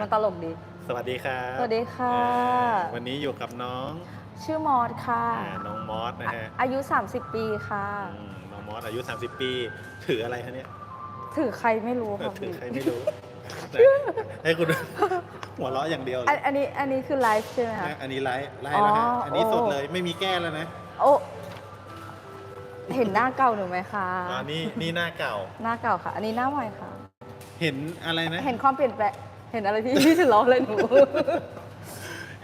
มันตลกดี สวัสดีครับสวัสดีค่ะ อ่าวันนี้อยู่กับน้องชื่อมอสค่ะ อ่าน้องมอสนะฮะอายุ 30 ปีค่ะ อืมน้องมอสอายุ 30 ปี ถืออะไรคะเนี่ยถือใครไม่รู้เออค่ะถือพี่ใครไม่รู้นะให้คุณ หัวเราะอย่างเดียวเลอันยอันนี้อันนี้คือไลฟ์ใช่ไหมคะ นะอันนี้ไลฟ์ไลฟ์แล้วฮะอ๋ออัอันนี้โอ้ สดเลยไม่มีแก้แล้วนะโอ้เห็นหน้าเก่าหนูไหมคะอ่านี่นี่หน้าเก่า หน้าเก่าค่ะ อันนี้หน้าใหม่ค่ะ เห็นอะไรนะ เห็นความเปลี่ยนแปลง เห็นอะไรพี่ พี่จะล้อเลยหนู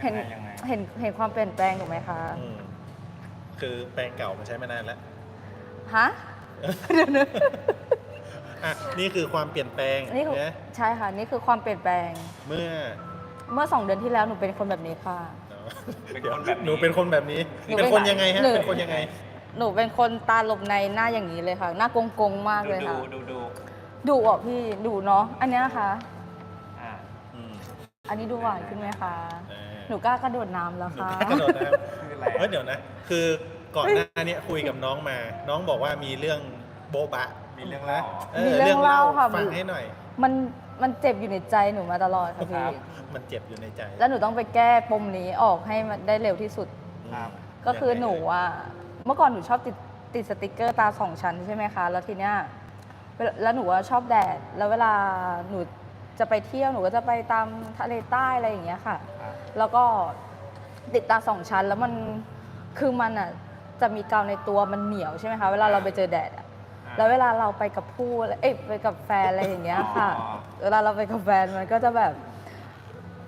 เห็นยังไงเห็นเห็นความเปลี่ยนแปลงถูกไหมคะ อืมคือแปลงเก่ามันใช้มานานแล้วฮะ อะนี่คือความเปลี่ยนแปลงนี่คือนะใช่ค่ะ นี่คือความเปลี่ยนแปลง เมื่อเมื่อสองเดือนที่แล้วหนูเป็นคนแบบนี้ค่ะ เป็นคนแบบหนูเป็นคนแบบนี้ หนูเป็นคนยังไงฮะหนู เป็นคนยังไง หนูเป็นคนตาหลบในหน้าอย่างนี้เลยค่ะ หน้าโกงๆมากเลยค่ะดูดูดุอะพี่ดุเนาะ อันเนี้ยนะคะอ่าอืม อันนี้ดูหวานขึ้นไหมคะอ่าหนูกล้ากระโดดน้ำแล้วหนูค่ะ กล้ากระโดดนะครับคืออะไรเฮ้ยเดี๋ยวนะ คือก่อนหน้าเนี้คุยกับน้องมา น้องบอกว่ามีเรื่องโบ๊ะบะมีเรื่องเล่าเอมีอเรื่องเล่าค่ะ ฟังให้หน่อยมันมันเจ็บอยู่ในใจหนูมาตลอดค่ะครัพี่บมันเจ็บอยู่ในใจแล้วหนูต้องไปแก้ปมนี้ออกให้มันได้เร็วที่สุด ครับ ก็คือยังไงหนูอะเมื่อก่อนหนูชอบติดติดสติกเกอร์ตาสองชั้นใช่ไหมคะ แล้วทีเนี้ยเวลาแล้วหนูว่าชอบแดด แล้วเวลาหนู จะไปเที่ยวหนูก็จะไปตามทะเลใต้อะไรอย่างเงี้ยค่ะ ครับ แล้วก็ติดตาสองชั้นแล้วมันคือมันอะจะมีกาวในตัวมันเหนียวใช่ไหมคะเวลาเราไปเจอแดดอะแล้วเวลาเราไปกับผู้เอ้ยไปกับแฟนอะไรอย่างเงี้ยค่ะ อ๋อ เวลาเราไปกับแฟนมันก็จะแบบ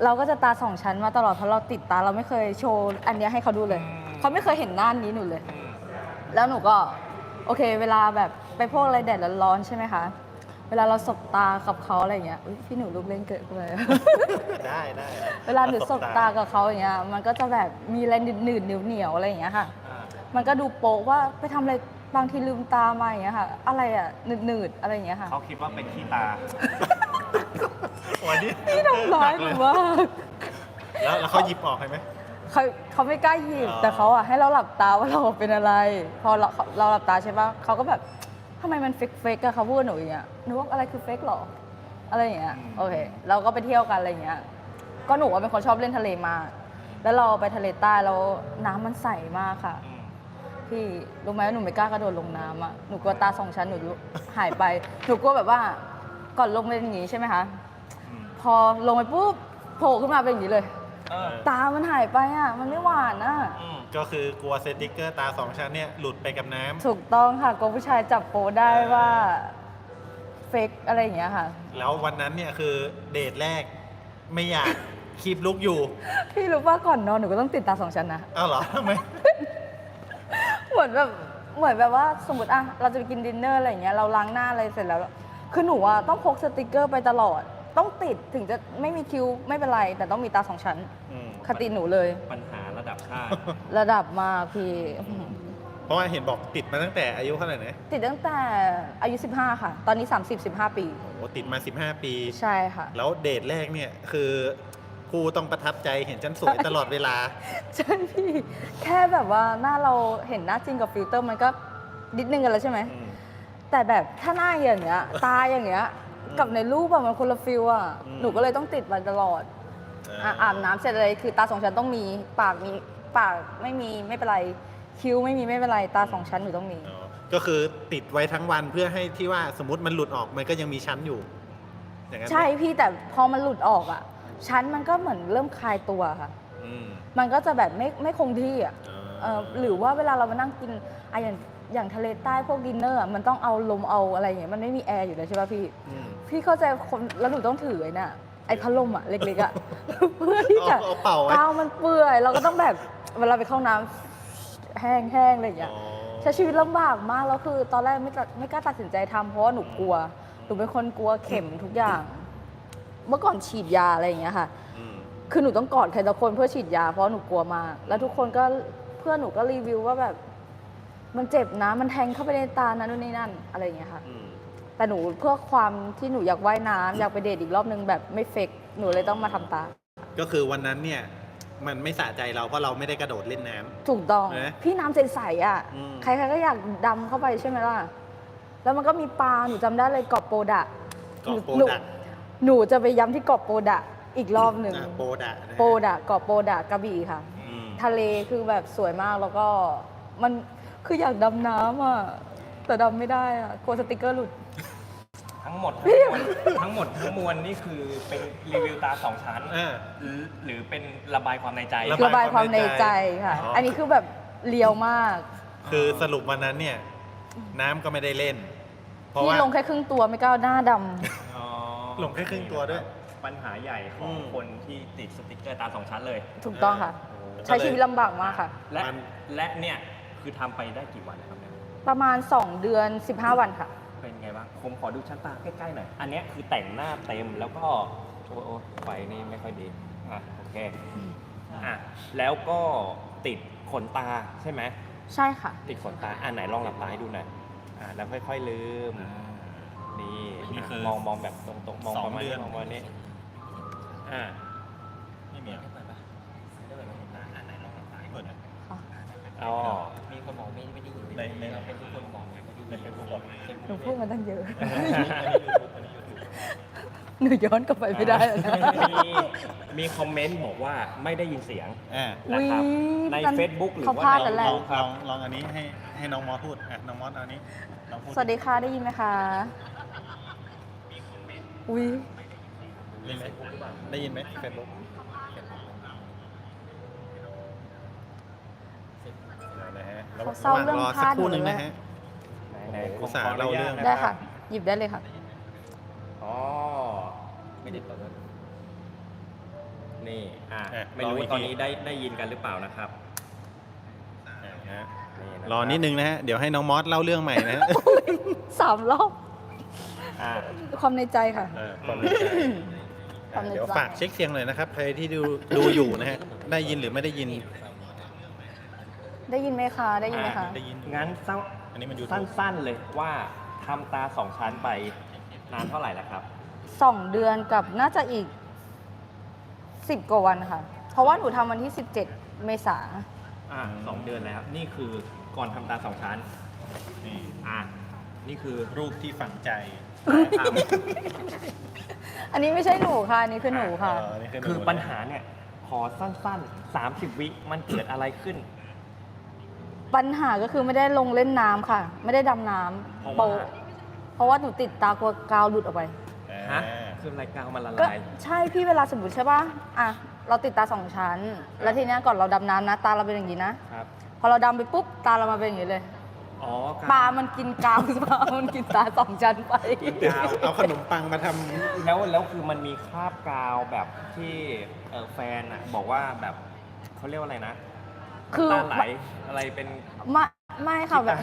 เราก็จะตาสองชั้นมาตลอดเพราะเราติดตาเราไม่เคยโชว์อันเนี้ยให้เขาดูเลย เขาไม่เคยเห็นหน้านี้หนูเลย อืมแล้วหนูก็โอเค เวลาแบบไปพวกอะไรแดดร้อนๆใช่ไหมคะ เวลาเราสบตากับเขาอะไรอย่างเงี้ยอุ๊ยพี่หนูลูกเล่นเกิดเลย ได้ได้เวลาหนูสบตากับเขาอย่างเงี้ย มันก็จะแบบมีอะไรหนืดๆเหนียวๆอะไรอย่างเงี้ยค่ะ อ่ามันก็ดูโป๊ะว่าไปทำอะไรบางทีลืมตามาอย่างเงี้ยค่ะ อะไรอะหนืดๆอะไรอย่างเงี้ยค่ะ เขาคิดว่าเป็นขี้ตา วันนี้พี่ทำร้ายหนูมากแล้วแล้วเขาหยิบออกให้ไหม เขาเขาไม่กล้าหยิบอ๋อ แต่เขาอะให้เราหลับตาว่าเราเป็นอะไร พอเราเราหลับตาใช่ปะเขาก็แบบ ทำไมมันเฟกเฟกอะเขาพูดกับหนูอย่างเงี้ยหนูว่าอะไรคือเฟกหรออะไรอย่างเงี้ยอืมโอเคเราก็ไปเที่ยวกันอะไรอย่างเงี้ยก็หนูว่าเป็นคนชอบเล่นทะเลมากแล้วเราไปทะเลใต้แล้วน้ำมันใสมากค่ะอืมพี่รู้ไหมว่าหนูไม่กล้ากระโดดลงน้ำอะหนูกลัวตาสองชั้นหนูหายไปหนูกลัวแบบว่าก่อนลงเป็นอย่างงี้ใช่ไหมคะอืมพอลงไปปุ๊บโผล่ขึ้นมาเป็นอย่างนี้เลยเออตามันหายไปอะมันไม่หวานอะอืม ก็คือกลัวสติกเกอร์ตาสองชั้นเนี่ยหลุดไปกับน้ำ ถูกต้องค่ะกลัวผู้ชายจับโปได้ว่าเฟกอะไรอย่างเงี้ยค่ะ แล้ววันนั้นเนี่ยคือเดทแรกไม่อยากคีบลุกอยู่พี่รู้ว่าก่อนนอนหนูก็ต้องติดตาสองชั้นนะ อ้าวเหรอทำไม เหมือนแบบเหมือนแบบว่าสมมติอะเราจะไปกินดินเนอร์อะไรอย่างเงี้ยเราล้างหน้าอะไรเสร็จแล้ว คือหนูอะต้องพกสติกเกอร์ไปตลอด ต้องติดถึงจะไม่มีคิวไม่เป็นไร แต่ต้องมีตาสองชั้น อืมคติหนูเลย ปัญหาระ ดับชาติ ระดับมากพี่เพราะว่าเห็นบอกติดมาตั้งแต่อายุเท่าไหร่นะติดตั้งแต่อายุ 15 ค่ะ ตอนนี้ 30 15 ปี โอ้โหติดมา 15 ปี ใช่ค่ะ แล้วเดทแรกเนี่ยคือครูต้องประทับใจเห็นฉันสวยตลอดเวลา ใช่พี่ แค่แบบว่าหน้าเราเห็นหน้าจริงกับฟิลเตอร์มันก็นิดนึงกันแล้วใช่ไหม อืม แต่แบบถ้าหน้าอย่างเงี้ย ตาอย่างเงี้ยอืมกับในรูปอะมันคนละฟิลอะอืม หนูก็เลยต้องติดมันตลอด อะอาบน้ำเสร็จเลยคือตาสองชั้นต้องมีปากมีปากไม่มีไม่เป็นไรคิ้วไม่มีไม่เป็นไรตาสองชั้นหนูต้องมี อ๋อก็คือติดไว้ทั้งวันเพื่อให้ที่ว่าสมมติมันหลุดออกมันก็ยังมีชั้นอยู่ อย่างนั้นไหมใช่พี่แต่พอมันหลุดออกอะชั้นมันก็เหมือนเริ่มคลายตัวค่ะ อืมมันก็จะแบบไม่ไม่คงที่อะอ๋อเอ่อหรือว่าเวลาเรามานั่งกินอะอย่างอย่างทะเลใต้พวกดินเนอร์อะมันต้องเอาลมเอาอะไรอย่างเงี้ยมันไม่มีแอร์อยู่แล้วใช่ป่ะพี่ มพี่เข้าใจคนแล้วหนูต้องถือไอ้น่ะ ไอ้พัดลมอะเล็กๆอะเพื่อที่จะเอาเอาเป่าไว้ กาวมันเปื่อย เราก็ต้องแบบเวลาไปเข้าน้ำแห้งแห้งๆอะไรอย่างเงี้ยอ๋อใช้ชีวิตลำบากมากแล้วคือ ตอนแรกไม่กล้าไม่กล้าตัดสินใจทำเพราะว่าหนูกลัวหนูเป็นคนกลัวเข็มทุกอย่าง เมื่อก่อนฉีดยาอะไรอย่างเงี้ยค่ะ อืมคือหนูต้องกอดใครสักคนเพื่อฉีดยาเพราะหนูกลัวมากแล้วทุกคนก็เพื่อนหนูก็รีวิวว่าแบบ มันเจ็บนะมันแทงเข้าไปในตานะนู่นนี่นั่นอะไรอย่างเงี้ยค่ะ อืม แต่หนูเพื่อความที่หนูอยากว่ายน้ำอยากไปเดทอีกรอบนึงแบบไม่เฟกหนูเลยต้องมาทำตา ก็คือวันนั้นเนี่ยมันไม่สะใจเราเพราะเราไม่ได้กระโดดเล่นน้ำ ถูกต้องเอ๊ะพี่น้ำใสๆอะ อืม ใครๆก็อยากดำเข้าไปใช่ไหมล่ะ แล้วมันก็มีปลา หนูจำได้เลยเกาะโปดะเกาะโปหนูดักหนูจะไปย้ำที่เกาะโปดะอีกรอบหนึ่งอะโปดะนะฮะโปดะเกาะโปดะกระบี่ค่ะ อืมทะเลคือแบบสวยมากแล้วก็มันคืออยากดำน้ำอะแต่ดำไม่ได้อะกลัวสติกเกอร์หลุด ทั้งหมดทั้งมวลทั้งหมดทั้งมวลนี่คือเป็นรีวิวตาสองชั้นอ่า หรือหรือเป็นระบายความในใจ ระระบายความในใจค่ะ อ๋ออั อันนี้คือแบบเลียวมากคือสรุปวันนั้นเนี่ย น้ำก็ไม่ได้เล่น เพราะพี่ว่าลงแค่ครึ่งตัวไม่ก้าวหน้าดอ๋อลงแค่ครึ่งตัวด้วยปัญหาใหญ่ของอืมคนที่ติดสติกเกอร์ตาสองชั้นเลยำถูกต้องค่ะโอ้ใช้ชีวิตลำบากมากค่ะ และมัน และเนี่ยคือทำไปได้กี่วันครับเนี่ยประมาณ 2 เดือน 15 วันค่ะเป็นไงบ้างผมขอดูชั้นตาใกล้ๆหน่อย อันเนี้ยคือแต่งหน้าเต็มแล้วก็โอ้โอ้ไฟนี่ไม่ค่อยดีอะโอเคอะแล้วก็ติดขนตาใช่ไหมใช่ค่ะ ติดขนตาอะไหนลองหลับตาให้ดูหน่อยอะแล้วค่อยๆลืมนี่นี่อะคือ มองมองแบบตรงๆมองสองประมาณเดืนี้อนมองประมาณนี้อะไม่มีเปิดปะเปิดขนตาอะไหนลองหลับตาให้เปิดูดนะ อ๋อ มีคนบอกไม่ไม่ได้ยินในในเราเป็นทุกคนบอกไงก็ดี ในเฟซบุ๊กบอกหนูพูดมาตั้งเยอะอันนี้ยูทูบอันนี้ยูทูบหนูย้อนกลับไปไม่ได้แล้วนะมีมีคอมเมนต์บอกว่าไม่ได้ยินเสียงอ่านะครับอุ๊ยในมัน Facebook หรือเขาว่าพลาดในแล้วแหละลองลองลองอันนี้ให้ให้น้องมอสพูดอะน้องมอสเอาอันนี้ลองพูดสวัสดีค่ะได้ยินไหมคะ อุ้ยได้ยินไหมได้ยินไหมเฟซบุ๊กนะฮะระหเขาเศร้าเรื่องว่างรอพสัลากดครู่หหนูนึ่งเลนะยฮะไหนโอ้ๆโหอุตส่าห์เล่าเรื่องขนุญตได้นค่ะ หยิบได้เลยค่ะ อ๋อ ไม่ได้เปิดนี่ อะ อะไม่รู้ลองอีกตอนทีนี้ได้ได้ยินกันหรือเปล่านะครับอ่าฮะนี่ะคบรอนิดนึงนะฮะ เดี๋ยวให้น้องมอสเล่าเรื่องใหม่นะฮะ สามรอบ อะความในใจค่ะ เออความในใจความในใจเดี๋ยวฝากเช็คเสียงหน่อยนะครับใครที่ดูดูอยู่นะฮะ ได้ยินหรือไม่ได้ยิน ได้ยินไหมคะ ได้ยินไหมคะได้ยินงั้นเศร้าอั นนี้มันยูทูบสั้นๆเลยว่าทำตาสองชั้นไปนานเท่าไหร่แล้วครับ สองเดือนกับน่าจะอีกสิบกว่าวันค่ะ เพราะว่าหนูทำวันที่ 17 เมษา อะสองเดือนแล้ว นี่คือก่อนทำตาสองชั้น นี่อะนี่คือรูปที่ฝังใจถ่ายภาพอันนี้ไม่ใช่หนูค่ะ อันนี้คือหนูค่ะ เออนี่คือหนูคือปัญหาเนี่ย ขอสั้นๆ 30 วิมันเกิดอะไรขึ้น ปัญหาก็คือไม่ได้ลงเล่นน้ำค่ะ ไม่ได้ดำน้เพราะำว่าโปะเพราะว่าหนูติดตากลัวกาวหลุดออกไป ฮะอ่าคือรายกาวมันละก็ลายใช่พี่เวลาสมมติใช่ป่ะอะเราติดตาสองชั้น แล้วทีเนี้ยก่อนเราดำน้ำนะตาเราเป็นอย่างนี้นะครับ พอเราดำไปปุ๊บตาเรามาเป็นอย่างนี้เลยอ๋อปลามันกินกาวปลามันกินตาสองชั้นไปกาวเอาขนมปังมาทำแล้วแล้วคือมันมีคราบกาวแบบที่เออแฟนอะบอกว่าแบบเขาเรียกว่าอะไรนะ คือน้ำตาไหลอะไรเป็น ไม่ไม่ค่ะแบบ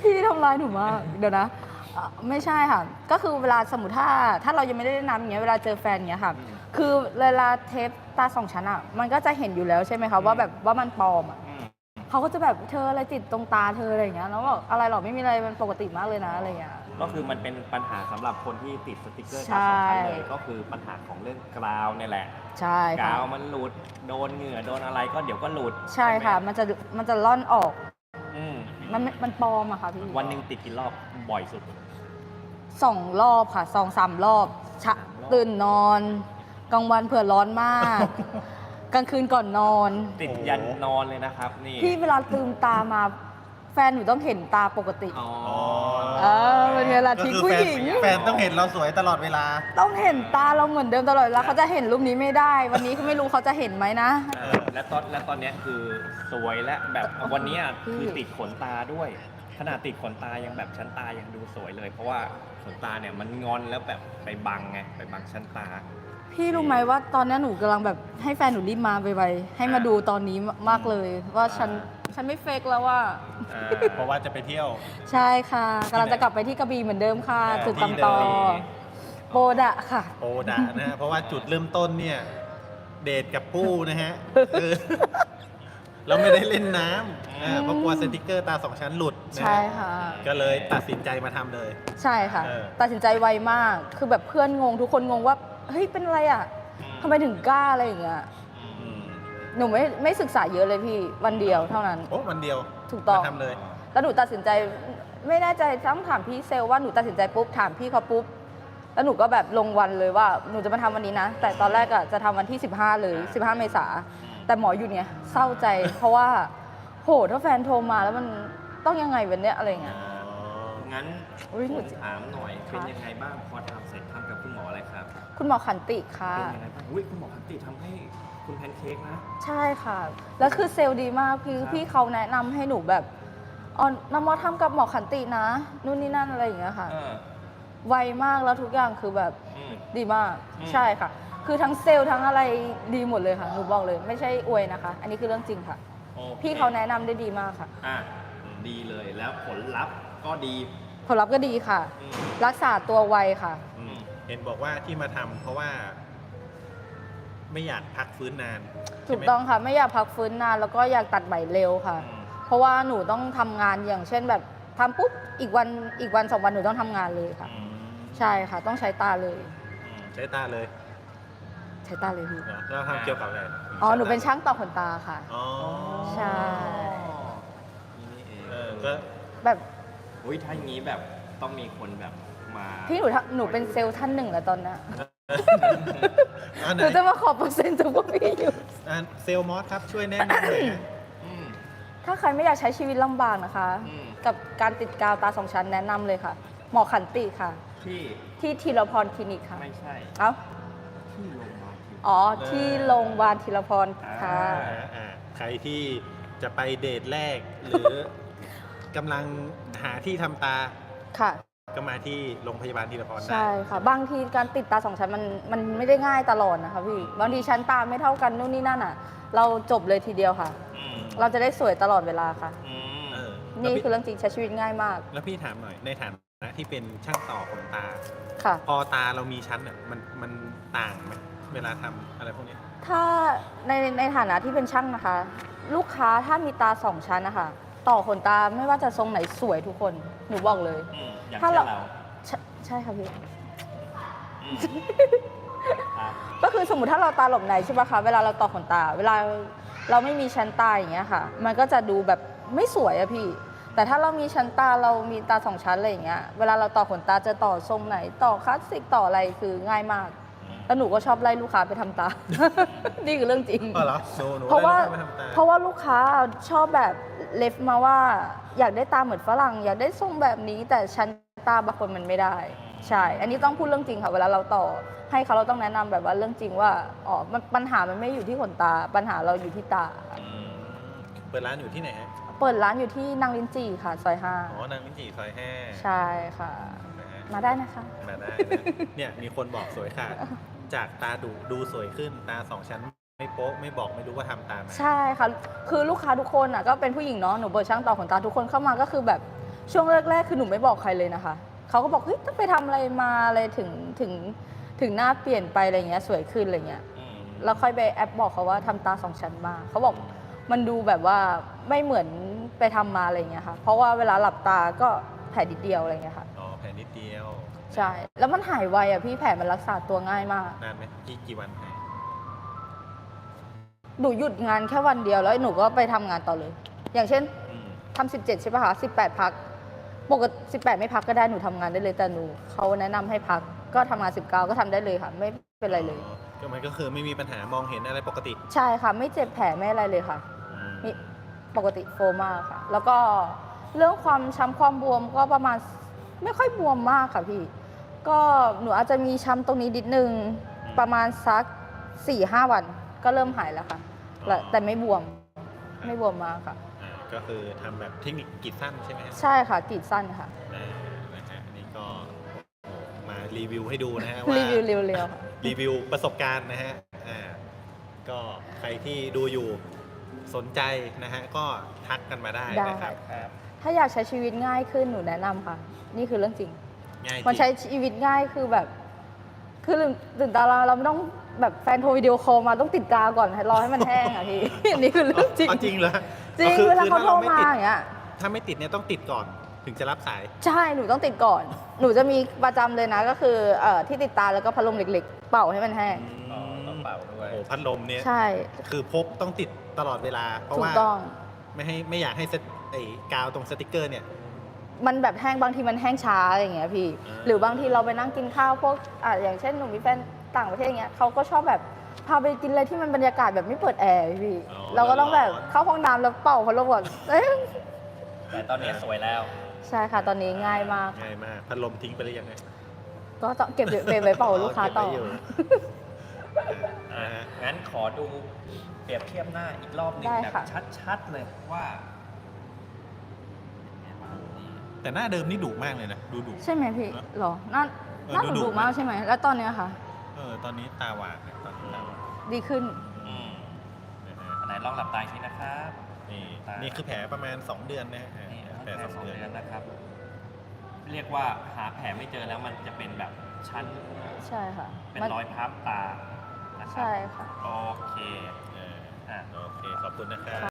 พี่ทำร้ายหนูมากเดี๋ยวนะเอ่อไม่ใช่ค่ะ ก็คือเวลาสมมติถ้า ถ้าเรายังไม่ได้เล่นน้ำอย่างเงี้ยเวลาเจอแฟนอย่างเงี้ยค่ะคือเวลาเทปตาสองชั้นอะ มันก็จะเห็นอยู่แล้วใช่ไหมคะว่าแบบว่ามันปลอมอะ อืม เขาก็จะแบบเธออะไรติดตรงตาเธออะไรอย่างเงี้ยแล้วบอกอะไรหรอกไม่มีอะไรมันปกติมากเลยนะอะไรอย่างเงี้ย ก็คือมันเป็นปัญหาสำหรับคนที่ติดสติกเกอร์ใช่ตาสองชั้นเลยก็คือปัญหาของเรื่องกราวเนี่ยแหละใช่ค่ะกาวมันหลุดโดนเหงื่อโดนอะไรก็เดี๋ยวก็หลุดใช่ค่ะ ไหมมันจะมันจะล่อนออกอืมมันมันปลอมอะค่ะพี่วันหนึ่งติดกี่รอบบ่อยสุด สองรอบค่ะสองสามรอบชะสามรอบ ตื่นนอนกลางวันเผื่อร้อนมาก กลางคืนก่อนนอน ติดยันนอนเลยนะครับนี่พี่เวลาลืมตามาแฟนหนูต้องเห็นตาปกติ อ๋อเออเป็นไงล่ะก็ทิ้งคือผู้แฟหนญิง แฟนต้องเห็นเราสวยตลอดเวลา ต้องเห็นตาเราเหมือนเดิมตลอดเวลาเขาจะเห็นรูปนี้ไม่ได้ วันนี้เขาไม่รู้เขาจะเห็นไหมนะ เออและตอนและตอนเนี้ยคือสวยและแบบวันเนี้ยคือติดขนตาด้วยขนาดติดขนตายังแบบชั้นตายังดูสวยเลย เพราะว่าขนตาเนี่ยมันงอนแล้วแบบไปบังไงไปบังชั้นตา พี่รู้ไหมว่าตอนนี้หนูกำลังแบบให้แฟนหนูรีบมาไวๆให้มาดูตอนนี้มากเลย ว่าฉันฉันไม่เฟกแล้วว่า อ่าเพราะว่าจะไปเที่ยว ใช่ค่ะกำลังจะกลับไปที่กระบี่เหมือนเดิมค่ะเออจุดที่ตำต่อเดิมโบดะค่ะ โอดะนะฮะเพราะว่าจุดเริ่มต้นเนี่ย เดทกับปู้นะฮะเออเราไม่ได้เล่นน้ำอ่าเพราะกลัวสติกเกอร์ตาสองชั้นหลุดนะฮะใช่ค่ะ ก็เลยตัดสินใจมาทำเลย ใช่ค่ะ เออ ตัดสินใจไวมากคือแบบเพื่อนงงทุกคนงงว่า เฮ้ยเป็นอะไรอะทำไมถึงกล้าอะไรอย่างเงี้ยอืมหนูไม่ไม่ศึกษาเยอะเลยพี่วันเดียวเท่านั้น โอ้วันเดียวถูกต้องมาทำเลย แล้วหนูตัดสินใจไม่แน่ใจต้องถามพี่เซลว่าหนูตัดสินใจปุ๊บถามพี่เขาปุ๊บแล้วหนูก็แบบลงวันเลยว่าหนูจะมาทำวันนี้นะ แต่ตอนแรกอะจะทำวันที่ 15 เลย 15 เมษา แต่หมอหยุดไงเศร้าใจ เพราะว่าโหถ้าแฟนโทรมาแล้วมันต้องยังไงวันเนี้ยอะไรเงี้ยงั้นอุ๊ยหนูผมถามหน่อยค่ะเป็นยังไงบ้างพอทำเสร็จ ครับคุณหมอขันติค่ะ เป็นยังไงบ้างอุ้ยคุณหมอพันติทำให้คุณแพนเค้กนะ ใช่ค่ะ แล้วคือเซลล์ดีมากพี่ครับ พี่เขาแนะนำให้หนูแบบอ๋อนำมาทำกับหมอขันตินะ นู่นนี่นั่นอะไรอย่างเงี้ยค่ะ เออไวมากแล้วทุกอย่างคือแบบอืม ดีมาก อืม ใช่ค่ะ คือทั้งเซลล์ทั้งอะไรดีหมดเลยค่ะ หนูบอกเลย ไม่ใช่อวยนะคะ อันนี้คือเรื่องจริงค่ะ โอคพี่เขาแนะนำได้ดีมากค่ะ อะดีเลยแล้วผลลัพธ์ก็ดีผลลัพธ์ก็ดีค่ะ อืมรักษาตัวไวค่ะ อืม เห็นบอกว่าที่มาทำเพราะว่า ไม่อยากพักฟื้นนานถูกใช่ไหมต้องค่ะ ไม่อยากพักฟื้นนานแล้วก็อยากตัดใหม่เร็วค่ะ อืมเพราะว่าหนูต้องทำงานอย่างเช่นแบบทำปุ๊บอีกวันอีกวันสองวันหนูต้องทำงานเลยค่ะ อืมใช่ค่ะ ต้องใช้ตาเลย อืมใช้ตาเลยใช้ตาเลยพี่เหรอแล้วทำเกี่ยวกับอะไรอ๋อหนูเป็นช่างต่อขนตาค่ะ อ๋อใช่ นี่เองเออก็แบบ อุ้ยถ้าอย่างนี้แบบต้องมีคนแบบ มาพี่หนูทำหนูเป็นเซลล์ท่านหนึ่งแล้วตอนเนี้ยอันไหหนนูจะมาขอเปอร์เซ็นต์จากพวกพี่อยู่อะเซลล์มอสครับช่วยแนะนำหน่อยฮะ อืมถ้าใครไม่อยากใช้ชีวิตลำบากนะคะ อืมกับการติดกาวตาสองชั้นแนะนำเลยค่ะ หมอขันติค่ะ ที่ที่ทีรพรคลินิกค่ะ ไม่ใช่เอ้า ที่โรงพยาบาลที่ อ๋อ ที่โรงพยาบาลทีรพรค่ะอ่าอ่า อ่าใครที่จะไปเดทแรก หรือกำลังหาที่ทำตา ค่ะ ก็มาที่โรงพยาบาลทีละพรได้ใช่ค่ะ บางทีการติดตาสองชั้นมันมันไม่ได้ง่ายตลอดนะคะพี่ บางทีชั้นตาไม่เท่ากันนู่นนี่นั่นอะ เราจบเลยทีเดียวค่ะ อืมเราจะได้สวยตลอดเวลาค่ะ อืมเออนี่แล้วพี่คือเรื่องจริงใช้ชีวิตง่ายมากแล้วพี่ถามหน่อย ในฐานะที่เป็นช่างต่อขนตา ค่ะ พอตาเรามีชั้นเนี่ยมันมันต่างไหมเวลาทำอะไรพวกเนี้ย ถ้าในในฐานะที่เป็นช่างนะคะ ลูกค้าถ้ามีตาสองชั้นนะคะ ต่อขนตาไม่ว่าจะทรงไหนสวยทุกคน หนูบอกเลย อืมอย่างถ้าเช่นเรา เราใช่ใช่ค่ะพี่ อืมครับก็คือสมมติถ้าเราตาหลบในใช่ปะคะ เวลาเราต่อขนตา เวลาเราไม่มีชั้นตาอย่างเงี้ยค่ะ มันก็จะดูแบบไม่สวยอะพี่ แต่ถ้าเรามีชั้นตาเรามีตาสองชั้นอะไรอย่างเงี้ย เวลาเราต่อขนตาจะต่อทรงไหน ต่อคลาสสิกต่ออะไรคือง่ายมากแล้วหนูก็ชอบไล่ลูกค้าไปทำตา นี่คือเรื่องจริง อ๋อเหรอหนูหนูเพราะว่าได้ลูกค้ไปทำตาเพราะว่าลูกค้าชอบแบบ เลฟมาว่าอยากได้ตาเหมือนฝรั่ง อยากได้ทรงแบบนี้ แต่ชั้นตาบางคนมันไม่ได้ ใช่ อันนี้ต้องพูดเรื่องจริงค่ะ เวลาเราต่อ ให้เขาเราต้องแนะนำแบบว่าเรื่องจริงว่าอ๋อมันปัญหามันไม่อยู่ที่ขนตา ปัญหาเราอยู่ที่ตาอืมเปิดร้านอยู่ที่ไหนฮะเปิดร้านอยู่ที่นางลินจีค่ะซอยห้าอ๋อนางวินจีซอยห้าใช่ค่ะนะฮะมาได้นะคะมาได้นะเนี่ยมีคนบอกสวยค่ะ จากตาดุดูสวยขึ้นตาสองชั้น ไม่โป๊ะไม่บอกไม่รู้ว่าทำตามไหนใช่ค่ะ คือลูกค้าทุกคนอะก็เป็นผู้หญิงเนาะ หนูเปิดช่างต่อขนตาทุกคนเข้ามาก็คือแบบช่วงแรกๆ คือหนูไม่บอกใครเลยนะคะ เขาก็บอกเฮ้ยต้องไปทำอะไรมาอะไรถึงถึงถึงหน้าเปลี่ยนไปอะไรเงี้ยสวยขึ้นอะไรเงี้ย อืมแล้วค่อยไปแอปบอกเขาว่าทำตาสองชั้นมาเขาบอกมันดูแบบว่าไม่เหมือนไปทำมาอะไรเงี้ยค่ะ เพราะว่าเวลาหลับตาก็แผลนิดเดียวอะไรเงี้ยค่ะ อ๋อแผลนิดเดียว ใช่ แล้วมันหายไวอะพี่แผลมันรักษาตัวง่ายมาก นานไหมกี่กี่วันหาย หนูหยุดงานแค่วันเดียวแล้วหนูก็ไปทำงานต่อเลย อย่างเช่นอืมทำ17ใช่ป่ะคะ18พัก ปกติ18ไม่พักก็ได้หนูทำงานได้เลยแต่หนูเขาแนะนำให้พักก็ทำงาน19ก็ทำได้เลยค่ะ ไม่เป็นไรเลย อ๋อก็มันก็คือไม่มีปัญหามองเห็นอะไรปกติใช่ค่ะ ไม่เจ็บแผลไม่อะไรเลยค่ะ อืมมีปกติโฟมากค่ะ แล้วก็เรื่องความช้ำความบวมก็ประมาณไม่ค่อยบวมมากค่ะพี่ ก็หนูอาจจะมีช้ำตรงนี้นิดนึงประมาณสัก4-5หวัน ก็เริ่มหายแล้วค่ะแล้วแต่ไม่บวมไม่บวมมากค่ะ อ่าก็คือทำแบบเทคนิคกรีดสั้นใช่ไหมฮะใช่ค่ะกรีดสั้นค่ะ อ่านะฮะอันนี้ก็โอ้โหมารีวิวให้ดูนะฮะว่ารีวิวเร็วๆค่ะ รีวิวประสบการณ์นะฮะอ่าก็ใครที่ดูอยู่สนใจนะฮะก็ทักกันมาได้ได้ นะครับครับถ้าอยากใช้ชีวิตง่ายขึ้นหนูแนะนำค่ะ นี่คือเรื่องจริง ง่ายจมันริใช้งชีวิตง่ายคือแบบ คือตื่นตื่นตาเราเราไม่ต้อง แบบแฟนโทรวิดีโอคอลมาต้องติดกาวก่อนให้รอให้มันแห้งอะพี่ อันนี้คือเรื่องจริงอ๋อจริงเหรอจริง อ๋อคือเวลาคือเขาโทรถ้มาไติดอย่างเงี้ย ถ้าไม่ติดเนี่ยต้องติดก่อนถึงจะรับสาย ใช่ หนูต้องติดก่อน หนูจะมีประจำเลยนะ ก็คือเอ่อที่ติดตาแล้วก็พัดลมเล็กๆ เป่าให้มันแห้ง อ๋อต้องเป่าด้วย โอ้โหพัดลมเนี่ย ใช่ คือพกต้องติดตลอดเวลา เพราะถูกว่า ต้อง ไม่ให้ไม่อยากให้สติไอ้กาวตรงสติกเกอร์เนี่ย มันแบบแห้งบางทีมันแห้งช้าอย่างเงี้ยพี่ อ่า หรือบางทีเราไปนั่งกินข้าวพวกอะอย่างเช่นหนูมีแฟน ต่างประเทศอย่างเงี้ยเขาก็ชอบแบบพาไปกินอะไรที่มันบรรยากาศแบบไม่เปิดแอร์พี่อ๋อ เราก็ต้องแบบร้อนเข้าห้องน้ำแล้วเป่าพัดลมก่อนเอ้ยแต่ตอนนี้สวยแล้ว ใช่ค่ะ ตอนนี้ง่ายมาก ง่ายมากพัดลมทิ้งไปหรือยังไงก็ต้องเก็บเก็บไว้เป่าลูกค้าต่อ เก็บไว้อยู่อะงั้นขอดูเปรียบเทียบหน้าอีกรอบหนึ่งได้แบบค่ะ ชัดๆเลยว่า แต่หน้าเดิมนี่ดุมากเลยนะ ดูดุ ใช่ไหมพี่เนอะหรอน่าเออน่าดูหนูดุดุมากนะ ใช่ไหมแล้วตอนเนี้ยค่ะ เออ ตอนนี้ตาหวานนะตอนนี้ตาหวานดีขึ้น อืมนะฮะอันไหนลองหลับตาอีกทีนะครับนี่ นี่คือแผลประมาณ 2 เดือนนะฮะนี่แผลแค่สสอองงเดือนเดือนนะครับ เรียกว่าหาแผลไม่เจอแล้วมันจะเป็นแบบชั้น ใช่ค่ะเป็นมันรอยพับตานะครับใช่ค่ะ โอเคเอออะ โอเค ขอบคุณนะครับ